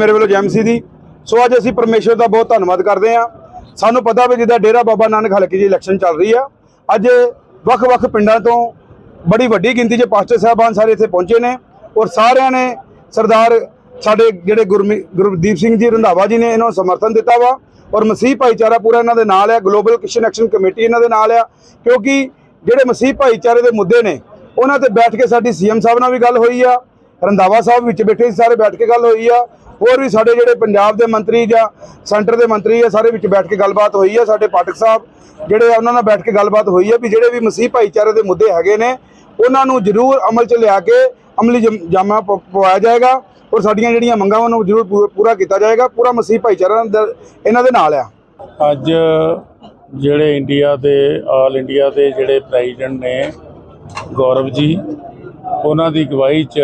ਮੇਰੇ ਵੱਲੋਂ ਜੈਮ ਸੀ ਦੀ। ਸੋ ਅੱਜ ਅਸੀਂ ਪਰਮੇਸ਼ਰ ਦਾ ਬਹੁਤ ਧੰਨਵਾਦ ਕਰਦੇ ਹਾਂ। ਸਾਨੂੰ ਪਤਾ ਵੀ ਜਿੱਦਾਂ ਡੇਰਾ ਬਾਬਾ ਨਾਨਕ ਹਲਕੀ ਦੀ ਇਲੈਕਸ਼ਨ ਚੱਲ ਰਹੀ ਆ। ਅੱਜ ਵੱਖ-ਵੱਖ ਪਿੰਡਾਂ ਤੋਂ ਬੜੀ ਵੱਡੀ ਗਿਣਤੀ 'ਚ ਪਾਸਟਰ ਸਾਹਿਬਾਨ ਸਾਰੇ ਇੱਥੇ ਪਹੁੰਚੇ ਨੇ ਔਰ ਸਾਰਿਆਂ ਨੇ ਸਰਦਾਰ ਸਾਡੇ ਜਿਹੜੇ ਗੁਰਦੀਪ ਸਿੰਘ ਜੀ ਰੰਧਾਵਾ ਜੀ ਨੇ ਇਹਨਾਂ ਨੂੰ ਸਮਰਥਨ ਦਿੱਤਾ ਵਾ। ਔਰ ਮਸੀਹ ਭਾਈਚਾਰਾ ਪੂਰਾ ਇਹਨਾਂ ਦੇ ਨਾਲ ਆ ਗਲੋਬਲ ਕ੍ਰਿਸਚੀਅਨ ਐਕਸ਼ਨ ਕਮੇਟੀ ਇਹਨਾਂ ਦੇ ਨਾਲ ਆ, ਕਿਉਂਕਿ ਜਿਹੜੇ ਮਸੀਹ ਭਾਈਚਾਰੇ ਦੇ ਮੁੱਦੇ ਨੇ, ਉਹਨਾਂ ਤੇ ਬੈਠ ਕੇ ਸਾਡੀ ਸੀਐਮ ਸਾਹਿਬ ਨਾਲ ਵੀ ਗੱਲ ਹੋਈ ਆ, ਰੰਧਾਵਾ ਸਾਹਿਬ ਵਿੱਚ ਬੈਠੇ ਸਾਰੇ ਬੈਠ ਕੇ ਗੱਲ ਹੋਈ ਆ, ਹੋਰ ਵੀ ਸਾਡੇ ਜਿਹੜੇ ਪੰਜਾਬ ਦੇ ਮੰਤਰੀ ਜਾਂ ਸੈਂਟਰ ਦੇ ਮੰਤਰੀ ਆ, ਸਾਰੇ ਵਿੱਚ ਬੈਠ ਕੇ ਗੱਲਬਾਤ ਹੋਈ ਆ, ਸਾਡੇ ਪਾਠਕ ਸਾਹਿਬ ਜਿਹੜੇ ਆ, ਉਹਨਾਂ ਨਾਲ ਬੈਠ ਕੇ ਗੱਲਬਾਤ ਹੋਈ ਆ ਵੀ ਜਿਹੜੇ ਵੀ ਮਸੀਹ ਭਾਈਚਾਰੇ ਦੇ ਮੁੱਦੇ ਹੈਗੇ ਨੇ, ਉਹਨਾਂ ਨੂੰ ਜ਼ਰੂਰ ਅਮਲ 'ਚ ਲਿਆ ਕੇ ਅਮਲੀ ਜਮ- ਜਾਮਾ ਪਵਾਇਆ ਜਾਏਗਾ ਔਰ ਸਾਡੀਆਂ ਜਿਹੜੀਆਂ ਮੰਗਾਂ ਉਹਨਾਂ ਨੂੰ ਜ਼ਰੂਰ ਪੂ- ਪੂਰਾ ਕੀਤਾ ਜਾਏਗਾ, ਪੂਰਾ ਮਸੀਹ ਭਾਈਚਾਰਾ ਇਹਨਾਂ ਦੇ ਨਾਲ ਆ। ਅੱਜ ਜਿਹੜੇ ਇੰਡੀਆ ਦੇ, ਆਲ ਇੰਡੀਆ ਦੇ ਜਿਹੜੇ ਪ੍ਰੈਜ਼ੀਡੈਂਟ ਨੇ ਗੌਰਵ ਜੀ, ਉਹਨਾਂ ਦੀ ਅਗਵਾਈ 'ਚ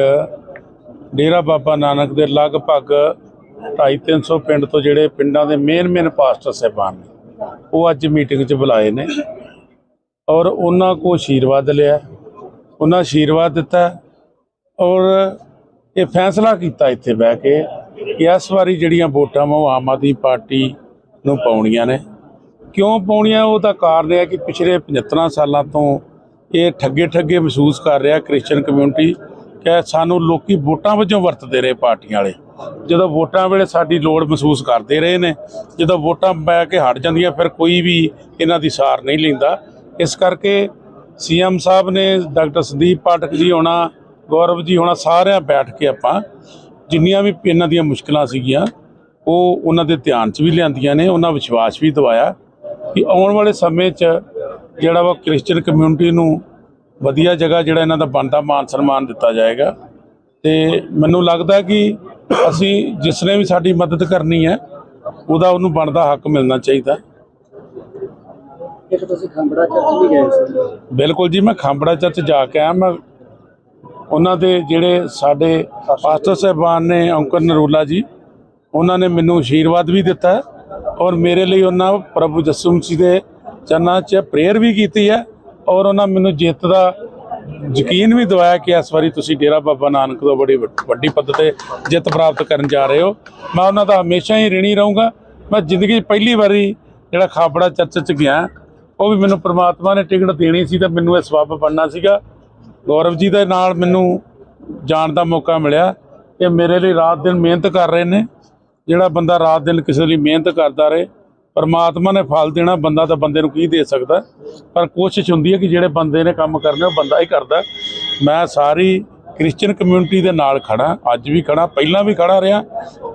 ਡੇਰਾ ਬਾਬਾ ਨਾਨਕ ਦੇ ਲਗਭਗ 250 ਪਿੰਡ ਤੋਂ ਜਿਹੜੇ ਪਿੰਡਾਂ ਦੇ ਮੇਨ ਮੇਨ ਪਾਸਟਰ ਸਾਹਿਬਾਨ ਨੇ, ਉਹ ਅੱਜ ਮੀਟਿੰਗ 'ਚ ਬੁਲਾਏ ਨੇ ਔਰ ਉਹਨਾਂ ਕੋ ਆਸ਼ੀਰਵਾਦ ਲਿਆ, ਉਹਨਾਂ ਆਸ਼ੀਰਵਾਦ ਦਿੱਤਾ। ਔਰ ਇਹ ਫੈਸਲਾ ਕੀਤਾ ਇੱਥੇ ਬਹਿ ਕੇ ਕਿ ਇਸ ਵਾਰੀ ਜਿਹੜੀਆਂ ਵੋਟਾਂ ਵਾ ਉਹ ਆਮ ਆਦਮੀ ਪਾਰਟੀ ਨੂੰ ਪਾਉਣੀਆਂ ਨੇ। ਕਿਉਂ ਪਾਉਣੀਆਂ? ਉਹਦਾ ਕਾਰਨ ਇਹ ਹੈ ਕਿ ਪਿਛਲੇ 75 ਸਾਲਾਂ ਤੋਂ ਇਹ ਠੱਗੇ ਠੱਗੇ ਮਹਿਸੂਸ ਕਰ ਰਿਹਾ ਕ੍ਰਿਸਚੀਅਨ ਕਮਿਊਨਿਟੀ ਕਿ ਸਾਨੂੰ ਲੋਕੀ ਵੋਟਾਂ ਵਜੋਂ ਵਰਤਦੇ ਰਹੇ ਪਾਰਟੀਆਂ ਵਾਲੇ। ਜਦੋਂ ਵੋਟਾਂ ਵੇਲੇ ਸਾਡੀ ਲੋੜ ਮਹਿਸੂਸ ਕਰਦੇ ਰਹੇ ਨੇ, ਜਦੋਂ ਵੋਟਾਂ ਪੈ ਕੇ ਹਟ ਜਾਂਦੀਆਂ, ਫਿਰ ਕੋਈ ਵੀ ਇਹਨਾਂ ਦੀ ਸਾਰ ਨਹੀਂ ਲੈਂਦਾ। ਇਸ ਕਰਕੇ ਸੀਐਮ ਸਾਹਿਬ ਨੇ ਡਾਕਟਰ ਸੰਦੀਪ ਪਾਠਕ ਜੀ ਹੋਣਾ ਗੌਰਵ ਜੀ ਹੋਣਾ ਸਾਰਿਆਂ ਬੈਠ ਕੇ ਆਪਾਂ ਜਿੰਨੀਆਂ ਵੀ ਇਹਨਾਂ ਦੀਆਂ ਮੁਸ਼ਕਲਾਂ ਸੀਗੀਆਂ ਉਹ ਉਹਨਾਂ ਦੇ ਧਿਆਨ 'ਚ ਵੀ ਲਿਆਂਦੀਆਂ ਨੇ ਉਹਨਾਂ ਵਿਸ਼ਵਾਸ ਵੀ ਦਿਵਾਇਆ ਕਿ ਆਉਣ ਵਾਲੇ ਸਮੇਂ 'ਚ ਜਿਹੜਾ ਵਾ ਕ੍ਰਿਸਚੀਅਨ ਕਮਿਊਨਿਟੀ ਨੂੰ ਵਧੀਆ ਜਗ੍ਹਾ ਜਿਹੜਾ ਇਹਨਾਂ ਦਾ ਬਣਦਾ ਮਾਨ ਸਨਮਾਨ ਦਿੱਤਾ ਜਾਏਗਾ। ਤੇ ਮੈਨੂੰ ਲੱਗਦਾ ਕਿ ਅਸੀਂ ਜਿਸ ਨੇ ਵੀ ਸਾਡੀ ਮਦਦ ਕਰਨੀ ਹੈ ਉਹਦਾ ਉਹਨੂੰ ਬਣਦਾ ਹੱਕ ਮਿਲਣਾ ਚਾਹੀਦਾ। ਇੱਕ ਤੁਸੀਂ ਖੰਬੜਾ ਚਰਚ ਵੀ ਗਏ ਸੀ। ਬਿਲਕੁਲ ਜੀ ਮੈਂ ਖਾਂਬੜਾ ਚਰਚ ਜਾ ਕੇ ਆਇਆ ਮੈਂ ਉਹਨਾਂ ਦੇ ਜਿਹੜੇ ਸਾਡੇ ਪਾਸਟਰ ਸਾਹਿਬਾਨ ਨੇ ਅੰਕਰ ਨਰੂਲਾ ਜੀ, ਉਹਨਾਂ ਨੇ ਮੈਨੂੰ ਆਸ਼ੀਰਵਾਦ ਵੀ ਦਿੱਤਾ ਔਰ ਮੇਰੇ ਲਈ ਉਹਨਾਂ ਪ੍ਰਭੂ ਯਿਸੂ ਮਸੀਹ ਦੇ ਚਰਨਾਂ 'ਚ ਪ੍ਰੇਅਰ ਵੀ ਕੀਤੀ ਹੈ ਔਰ ਉਹਨਾਂ ਮੈਨੂੰ ਜਿੱਤ ਦਾ ਯਕੀਨ ਵੀ ਦਵਾਇਆ ਕਿ ਇਸ ਵਾਰੀ ਤੁਸੀਂ ਡੇਰਾ ਬਾਬਾ ਨਾਨਕ ਤੋਂ ਬੜੀ ਵੱਡ- ਵੱਡੀ ਪੱਧਰ ਤੇ ਜਿੱਤ ਪ੍ਰਾਪਤ ਕਰਨ ਜਾ ਰਹੇ ਹੋ। ਮੈਂ ਉਹਨਾਂ ਦਾ ਹਮੇਸ਼ਾ ਹੀ ਰਿਣੀ ਰਹੂੰਗਾ। ਮੈਂ ਜ਼ਿੰਦਗੀ 'ਚ ਪਹਿਲੀ ਵਾਰੀ ਜਿਹੜਾ ਖਾਬੜਾ ਚਰਚ 'ਚ ਗਿਆ, ਉਹ ਵੀ ਮੈਨੂੰ ਪ੍ਰਮਾਤਮਾ ਨੇ ਟਿਕਟ ਦੇਣੀ ਸੀ ਤਾਂ ਮੈਨੂੰ ਇਹ ਸਬੱਬ ਬਣਨਾ ਸੀਗਾ। ਗੌਰਵ ਜੀ ਦੇ ਨਾਲ ਮੈਨੂੰ ਜਾਣ ਦਾ ਮੌਕਾ ਮਿਲਿਆ ਇਹ ਮੇਰੇ ਲਈ ਰਾਤ ਦਿਨ ਮਿਹਨਤ ਕਰ ਰਹੇ ਨੇ। ਜਿਹੜਾ ਬੰਦਾ ਰਾਤ ਦਿਨ ਕਿਸੇ ਲਈ ਮਿਹਨਤ ਕਰਦਾ ਰਹੇ, ਪਰਮਾਤਮਾ ਨੇ ਫਲ ਦੇਣਾ, ਬੰਦਾ ਤਾਂ ਬੰਦੇ ਨੂੰ ਕੀ ਦੇ ਸਕਦਾ? ਪਰ ਕੋਸ਼ਿਸ਼ ਹੁੰਦੀ ਹੈ ਕਿ ਜਿਹੜੇ ਬੰਦੇ ਨੇ ਕੰਮ ਕਰਨੇ, ਉਹ ਬੰਦਾ ਹੀ ਕਰਦਾ। ਮੈਂ ਸਾਰੀ ਕ੍ਰਿਸਚੀਅਨ ਕਮਿਊਨਿਟੀ ਦੇ ਨਾਲ ਖੜਾ ਅੱਜ ਵੀ ਖੜਾ ਪਹਿਲਾਂ ਵੀ ਖੜਾ ਰਿਹਾ,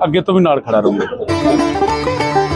ਅੱਗੇ ਤੋਂ ਵੀ ਨਾਲ ਖੜਾ ਰਹੂੰਗਾ।